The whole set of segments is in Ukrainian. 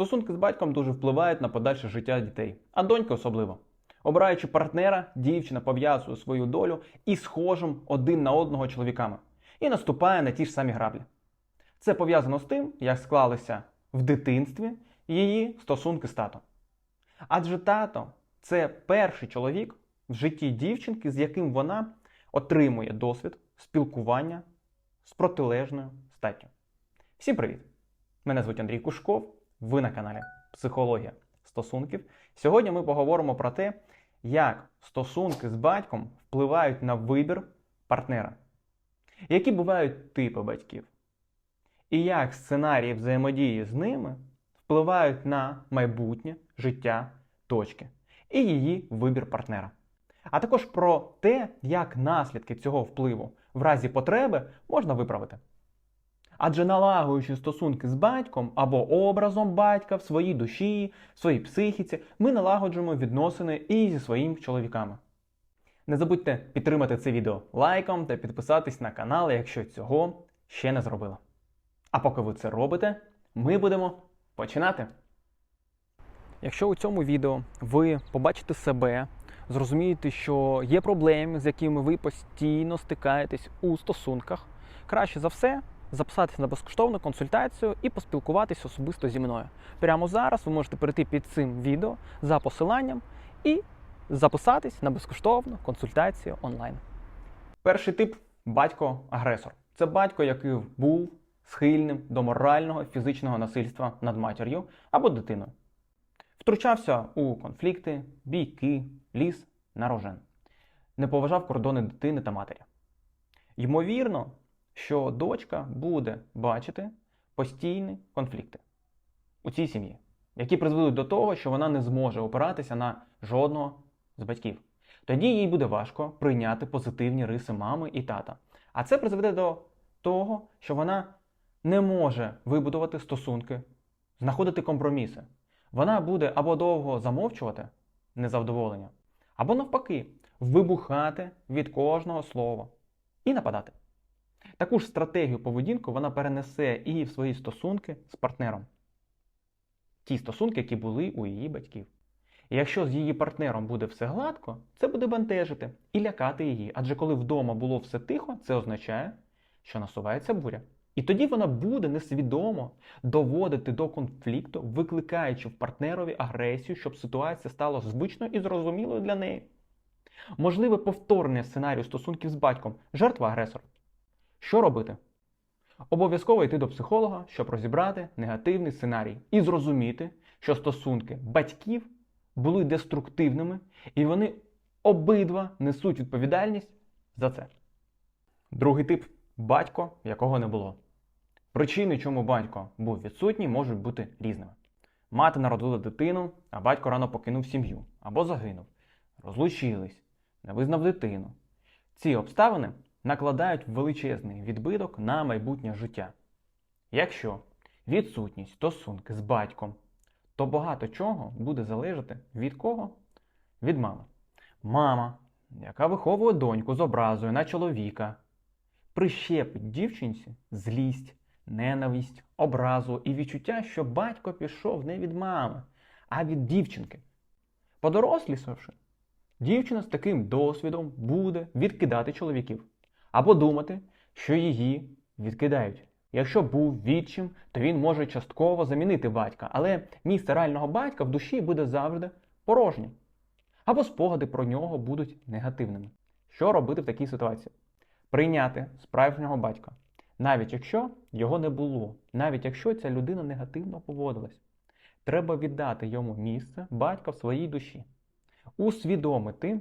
Стосунки з батьком дуже впливають на подальше життя дітей, а доньки особливо. Обираючи партнера, дівчина пов'язує свою долю із схожим один на одного чоловіками і наступає на ті ж самі граблі. Це пов'язано з тим, як склалися в дитинстві її стосунки з татом. Адже тато це перший чоловік в житті дівчинки, з яким вона отримує досвід спілкування з протилежною статтю. Всім привіт! Мене звуть Андрій Кушков. Ви на каналі Психологія стосунків. Сьогодні ми поговоримо про те, як стосунки з батьком впливають на вибір партнера, які бувають типи батьків, і як сценарії взаємодії з ними впливають на майбутнє життя дочки і її вибір партнера. А також про те, як наслідки цього впливу в разі потреби можна виправити. Адже налагуючи стосунки з батьком або образом батька в своїй душі, в своїй психіці, ми налагоджуємо відносини і зі своїми чоловіками. Не забудьте підтримати це відео лайком та підписатись на канал, якщо цього ще не зробили. А поки ви це робите, ми будемо починати. Якщо у цьому відео ви побачите себе, зрозумієте, що є проблеми, з якими ви постійно стикаєтесь у стосунках, краще за все записатися на безкоштовну консультацію і поспілкуватись особисто зі мною. Прямо зараз ви можете перейти під цим відео за посиланням і записатись на безкоштовну консультацію онлайн. Перший тип батько-агресор. Це батько, який був схильним до морального фізичного насильства над матір'ю або дитиною. Втручався у конфлікти, бійки, ліс на рожен. Не поважав кордони дитини та матері. Ймовірно, що дочка буде бачити постійні конфлікти у цій сім'ї, які призведуть до того, що вона не зможе опиратися на жодного з батьків. Тоді їй буде важко прийняти позитивні риси мами і тата. А це призведе до того, що вона не може вибудувати стосунки, знаходити компроміси. Вона буде або довго замовчувати незавдоволення, або навпаки, вибухати від кожного слова і нападати. Таку ж стратегію поведінку вона перенесе і в свої стосунки з партнером. Ті стосунки, які були у її батьків. І якщо з її партнером буде все гладко, це буде бентежити і лякати її. Адже коли вдома було все тихо, це означає, що насувається буря. І тоді вона буде несвідомо доводити до конфлікту, викликаючи в партнерові агресію, щоб ситуація стала звичною і зрозумілою для неї. Можливе повторне сценарію стосунків з батьком жертва агресор. Що робити? Обов'язково йти до психолога, щоб розібрати негативний сценарій і зрозуміти, що стосунки батьків були деструктивними, і вони обидва несуть відповідальність за це. Другий тип батько, якого не було. Причини, чому батько був відсутній, можуть бути різними. Мати народила дитину, а батько рано покинув сім'ю або загинув, розлучились, не визнав дитину. Ці обставини накладають величезний відбиток на майбутнє життя. Якщо відсутність стосунки з батьком, то багато чого буде залежати від кого? Від мами. Мама, яка виховує доньку з образою на чоловіка, прищепить дівчинці злість, ненависть, образу і відчуття, що батько пішов не від мами, а від дівчинки. Подорослішавши, дівчина з таким досвідом буде відкидати чоловіків або думати, що її відкидають. Якщо був відчим, то він може частково замінити батька, але місце реального батька в душі буде завжди порожнім. Або спогади про нього будуть негативними. Що робити в такій ситуації? Прийняти справжнього батька, навіть якщо його не було, навіть якщо ця людина негативно поводилась. Треба віддати йому місце батька в своїй душі, усвідомити,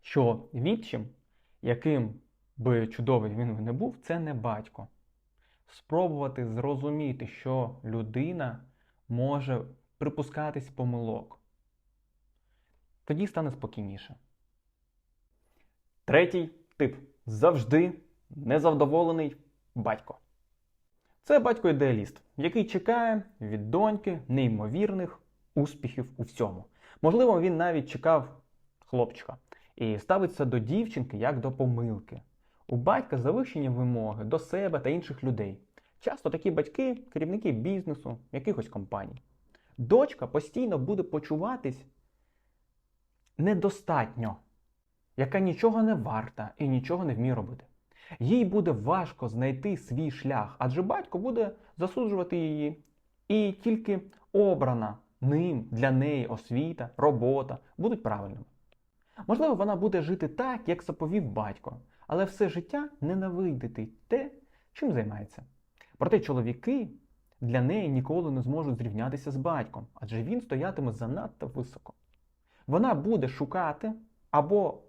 що відчим, яким би чудовий він не був, це не батько. Спробувати зрозуміти, що людина може припускатись помилок. Тоді стане спокійніше. Третій тип завжди незавдоволений батько. Це батько-ідеаліст, який чекає від доньки неймовірних успіхів у всьому. Можливо, він навіть чекав хлопчика і ставиться до дівчинки як до помилки. У батька завищені вимоги до себе та інших людей. Часто такі батьки керівники бізнесу, якихось компаній. Дочка постійно буде почуватись недостатньо, яка нічого не варта і нічого не вміє робити. Їй буде важко знайти свій шлях, адже батько буде засуджувати її. І тільки обрана ним для неї освіта, робота будуть правильними. Можливо, вона буде жити так, як заповів батько, але все життя ненавидити те, чим займається. Проте чоловіки для неї ніколи не зможуть зрівнятися з батьком, адже він стоятиме занадто високо. Вона буде шукати або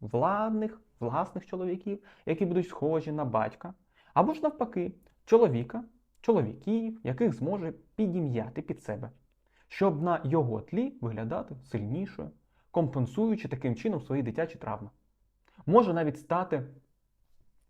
владних, власних чоловіків, які будуть схожі на батька, або ж навпаки, чоловіка, чоловіків, яких зможе підім'яти під себе, щоб на його тлі виглядати сильнішою, компенсуючи таким чином свої дитячі травми. Може навіть стати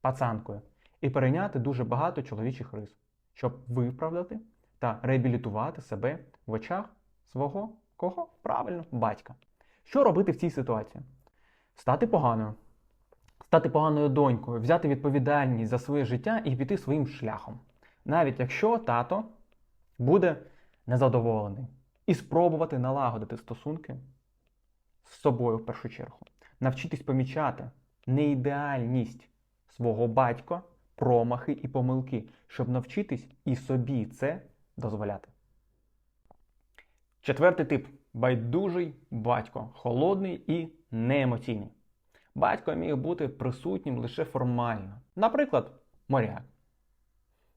пацанкою і перейняти дуже багато чоловічих рис, щоб виправдати та реабілітувати себе в очах свого кого? Правильно, батька. Що робити в цій ситуації? Стати поганою, стати поганою донькою, взяти відповідальність за своє життя і піти своїм шляхом. Навіть якщо тато буде незадоволений, і спробувати налагодити стосунки з собою в першу чергу, навчитись помічати неідеальність свого батька, промахи і помилки, щоб навчитись і собі це дозволяти. Четвертий тип байдужий батько, холодний і неемоційний. Батько міг бути присутнім лише формально, наприклад, моряк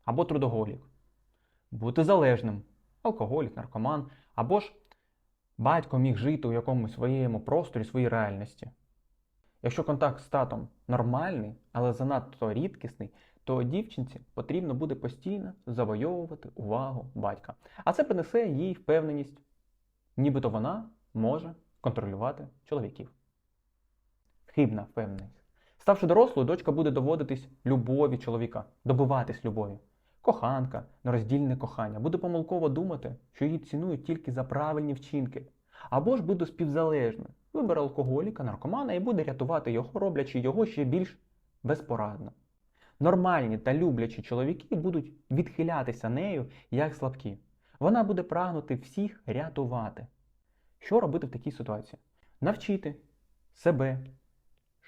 або трудоголік, бути залежним, алкоголік, наркоман, або ж батько міг жити у якомусь своєму просторі, своїй реальності. Якщо контакт з татом нормальний, але занадто рідкісний, то дівчинці потрібно буде постійно завойовувати увагу батька. А це принесе їй впевненість, нібито вона може контролювати чоловіків. Хибна впевненість. Ставши дорослою, дочка буде доводитись любові чоловіка, добиватись любові. Коханка, нероздільне кохання, буде помилково думати, що її цінують тільки за правильні вчинки. Або ж буде співзалежною, вибере алкоголіка, наркомана і буде рятувати його, роблячи його ще більш безпорадно. Нормальні та люблячі чоловіки будуть відхилятися нею як слабкі. Вона буде прагнути всіх рятувати. Що робити в такій ситуації? Навчити себе,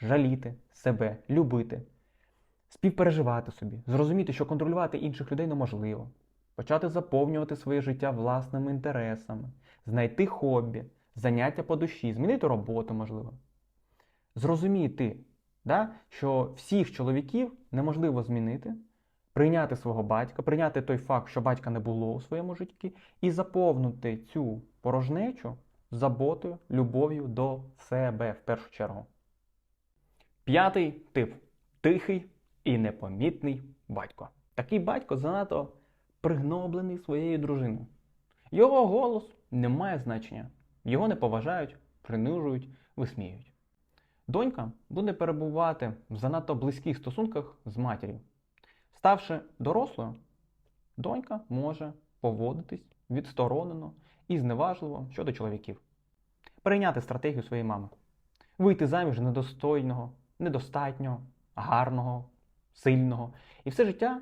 жаліти себе, любити, співпереживати собі, зрозуміти, що контролювати інших людей неможливо, почати заповнювати своє життя власними інтересами, знайти хобі, заняття по душі, змінити роботу, можливо. Зрозуміти, да, що всіх чоловіків неможливо змінити, прийняти свого батька, прийняти той факт, що батька не було у своєму житті, і заповнити цю порожнечу заботою, любов'ю до себе в першу чергу. П'ятий тип тихий і непомітний батько. Такий батько занадто пригноблений своєю дружиною. Його голос не має значення. Його не поважають, принижують, висміюють. Донька буде перебувати в занадто близьких стосунках з матір'ю. Ставши дорослою, донька може поводитись відсторонено і зневажливо щодо чоловіків, прийняти стратегію своєї мами, вийти заміж недостойного, недостатнього, гарного, сильного, і все життя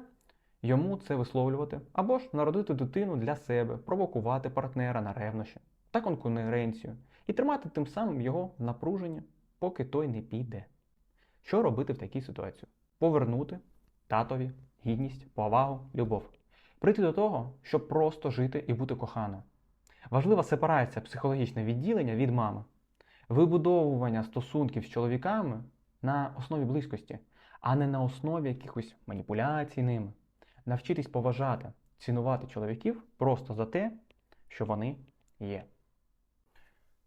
йому це висловлювати, або ж народити дитину для себе, провокувати партнера на ревнощі та конкуренцію і тримати тим самим його в напруженні, поки той не піде. Що робити в такій ситуації? Повернути татові гідність, повагу, любов. Прийти до того, щоб просто жити і бути коханою. Важлива сепарація психологічне відділення від мами, вибудовування стосунків з чоловіками на основі близькості, а не на основі якихось маніпуляцій ними. Навчитись поважати, цінувати чоловіків просто за те, що вони є.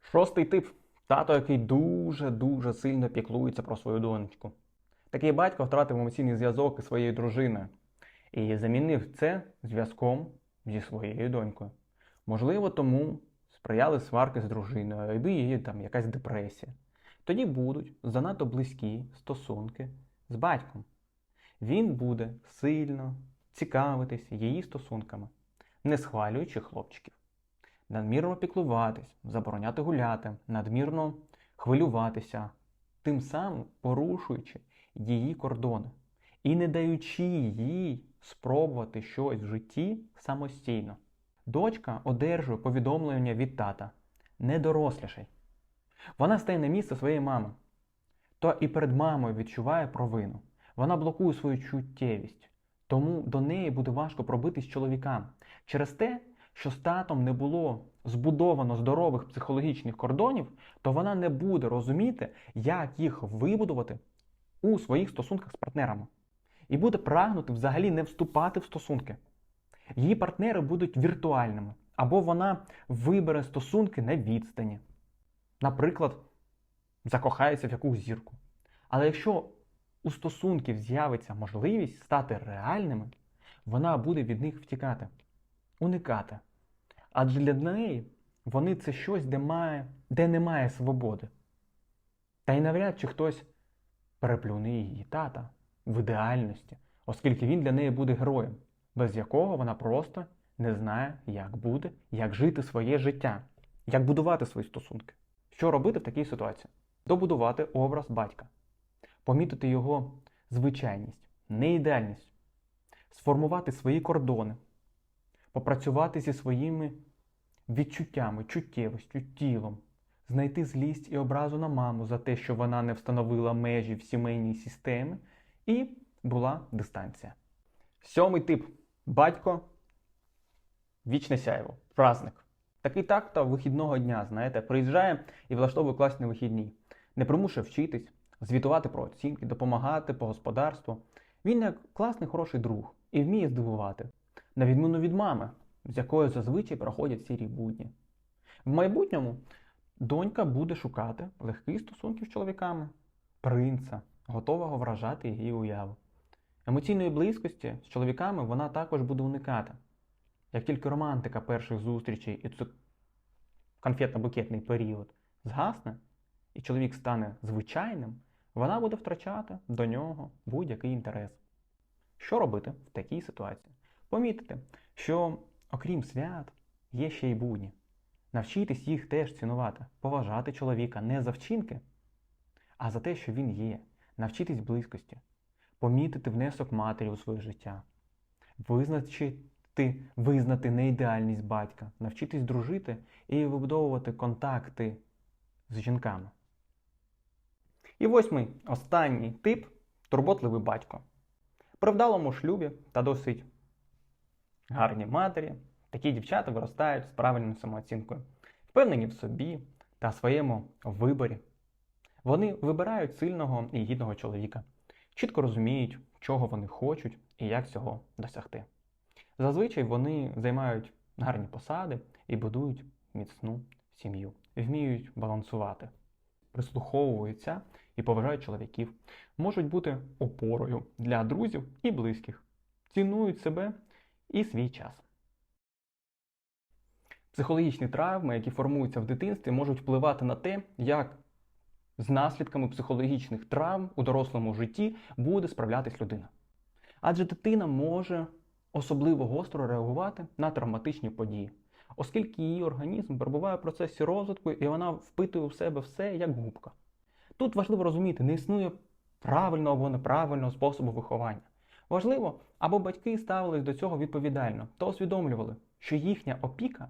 Шостий тип тато, який дуже-дуже сильно піклується про свою донечку. Такий батько втратив емоційний зв'язок із своєю дружиною і замінив це зв'язком зі своєю донькою. Можливо, тому сприяли сварки з дружиною, або її там якась депресія. Тоді будуть занадто близькі стосунки з батьком. Він буде сильно цікавитись її стосунками, не схвалюючи хлопчиків, надмірно піклуватись, забороняти гуляти, надмірно хвилюватися, тим самим порушуючи її кордони і не даючи їй спробувати щось в житті самостійно. Дочка одержує повідомлення від тата не дорослішай. Вона стає на місце своєї мами, то і перед мамою відчуває провину. Вона блокує свою чуттєвість, тому до неї буде важко пробитись чоловікам через те, що з татом не було збудовано здорових психологічних кордонів, то вона не буде розуміти, як їх вибудувати у своїх стосунках з партнерами. І буде прагнути взагалі не вступати в стосунки. Її партнери будуть віртуальними, або вона вибере стосунки на відстані. Наприклад, закохається в якусь зірку. Але якщо у стосунків з'явиться можливість стати реальними, вона буде від них втікати, уникати. Адже для неї вони це щось, де, має, де немає свободи. Та й навряд чи хтось переплюне її тата в ідеальності, оскільки він для неї буде героєм, без якого вона просто не знає, як буде, як жити своє життя, як будувати свої стосунки. Що робити в такій ситуації? Добудувати образ батька, помітити його звичайність, неідеальність, сформувати свої кордони, попрацювати зі своїми відчуттями, чуттєвостю, тілом, знайти злість і образу на маму за те, що вона не встановила межі в сімейній системі, і була дистанція. Сьомий тип батько вічне сяйво, праздник. Такий такто вихідного дня, знаєте, приїжджає і влаштовує класні вихідні. Не примушує вчитись, звітувати про оцінки, допомагати по господарству. Він як класний хороший друг і вміє здивувати, на відміну від мами, з якою зазвичай проходять сірі будні. В майбутньому донька буде шукати легкі стосунки з чоловіками, принца, готового вражати її уяву. Емоційної близькості з чоловіками вона також буде уникати. Як тільки романтика перших зустрічей і це конфетно-букетний період згасне, і чоловік стане звичайним, вона буде втрачати до нього будь-який інтерес. Що робити в такій ситуації? Помітити, що окрім свят, є ще й будні. Навчитись їх теж цінувати, поважати чоловіка не за вчинки, а за те, що він є, навчитись близькості, помітити внесок матері у своє життя, визначити, визнати неідеальність батька, навчитись дружити і вибудовувати контакти з жінками. І восьмий, останній тип турботливий батько. При вдалому шлюбі та досить гарній матері такі дівчата виростають з правильною самооцінкою, впевнені в собі та своєму виборі. Вони вибирають сильного і гідного чоловіка, чітко розуміють, чого вони хочуть і як цього досягти. Зазвичай вони займають гарні посади і будують міцну сім'ю, вміють балансувати, прислуховуються і поважають чоловіків, можуть бути опорою для друзів і близьких, цінують себе і свій час. Психологічні травми, які формуються в дитинстві, можуть впливати на те, як з наслідками психологічних травм у дорослому житті буде справлятись людина. Адже дитина може особливо гостро реагувати на травматичні події, оскільки її організм перебуває в процесі розвитку і вона впитує в себе все як губка. Тут важливо розуміти, не існує правильного або неправильного способу виховання. Важливо, або батьки ставились до цього відповідально та усвідомлювали, що їхня опіка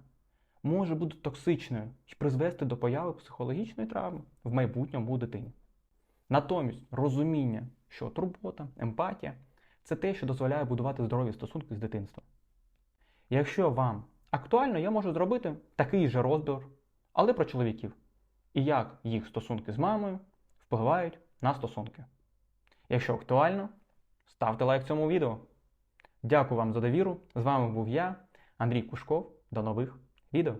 може бути токсичною і призвести до появи психологічної травми в майбутньому дитині. Натомість розуміння, що турбота, емпатія це те, що дозволяє будувати здорові стосунки з дитинства. Якщо вам актуально, я можу зробити такий же розбір, але про чоловіків, і як їх стосунки з мамою впливають на стосунки. Якщо актуально, ставте лайк цьому відео. Дякую вам за довіру. З вами був я, Андрій Кушков. До нових відео.